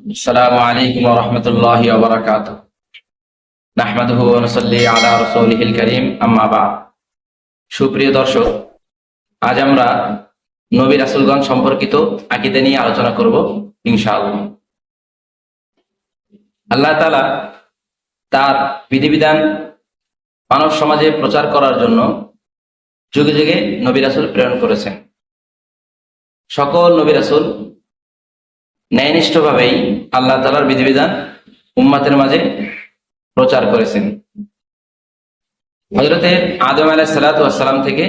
السلام عليكم ورحمة الله وبركاته نحمده ونصلي على رسوله الكريم أما بعد সুপ্রিয় দর্শক আজ আমরা নবী রাসুলগণ সম্পর্কিত আকিদে নিয়ে আলোচনা করব ইনশাআল্লাহ আল্লাহ তাআলা তার বিধিবিধান মানব সমাজে প্রচার করার জন্য যুগে যুগে নবী রাসুল প্রেরণ করেছেন সকল নবী রাসুল ন্যায়নিষ্ঠভাবেই আল্লাহ তালার বিধিবিধান উম্মাতের মাঝে প্রচার করেছেন। হজরতে আদম আলাহ সালাতাম থেকে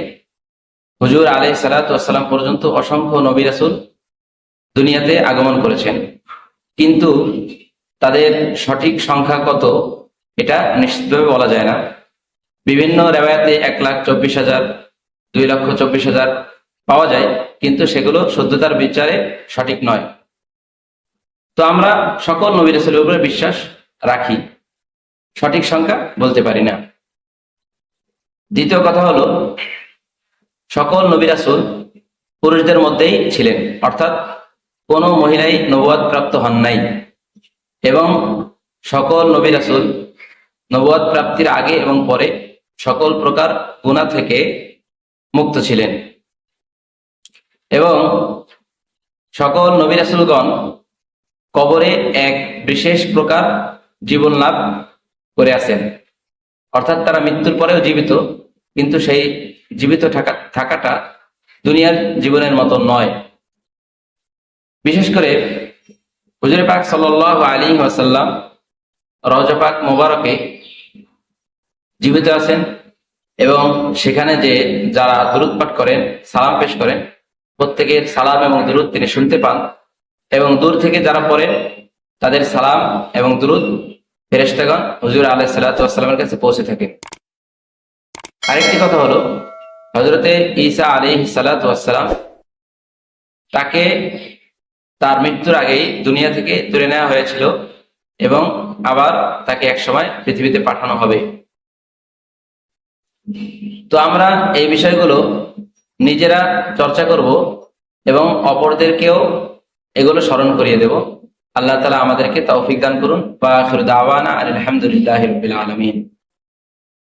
হুজুর আলাই সালাতাম পর্যন্ত অসংখ্য নবী রাসুল দুনিয়াতে আগমন করেছেন। কিন্তু তাদের সঠিক সংখ্যা কত এটা নিশ্চিতভাবে বলা যায় না। বিভিন্ন রেওয়ায়তে এক লাখ চব্বিশ হাজার, দুই লক্ষ চব্বিশ হাজার পাওয়া যায়, কিন্তু সেগুলো শুদ্ধতার বিচারে সঠিক নয়। তো আমরা সকল নবী রাসুলের উপরে বিশ্বাস রাখি। সঠিক সংখ্যা বলতে পারি না। দ্বিতীয় কথা হলো, সকল নবী রাসুল পুরুষদের মধ্যেই ছিলেন। অর্থাৎ কোনো মহিলাই নবাদ প্রাপ্ত হন নাই। এবং সকল নবী রাসুল নবাদ প্রাপ্তির আগে এবং পরে সকল প্রকার গুণা থেকে মুক্ত ছিলেন। এবং সকল নবী রাসুলগণ কবরে এক বিশেষ প্রকার জীবন লাভ করে আছেন। অর্থাৎ তারা মৃত্যুর পরেও জীবিত, কিন্তু সেই জীবিত থাকা, থাকাটা দুনিয়ার জীবনের মতো নয়। বিশেষ করে হুজুরে পাক সাল আলী ওয়াসাল্লাম রজা পাক মোবারকে জীবিত আছেন এবং সেখানে যে যারা দূরত পাঠ করেন, সালাম পেশ করেন, প্রত্যেকের সালাম এবং দূরত তিনি শুনতে পান। এবং দূর থেকে যারা পড়েন, তাদের সালাম এবং দুরুদ ফেরেস্তাগণ হুজুর আলাহ সাল্লামের কাছে পৌঁছে থাকে আরেকটি কথা হলো হজরতে ঈসা আলী সালাতাম তাকে তার মৃত্যুর আগেই দুনিয়া থেকে তুলে নেওয়া হয়েছিল এবং আবার তাকে একসময় পৃথিবীতে পাঠানো হবে। তো আমরা এই বিষয়গুলো নিজেরা চর্চা করব এবং অপরদেরকেও এগুলো স্মরণ করিয়ে দেব। আল্লাহ তালা আমাদেরকে তৌফিক দান করুন। বা দাওয়ানা আলহামদুলিল্লাহ রবিল আলমিন।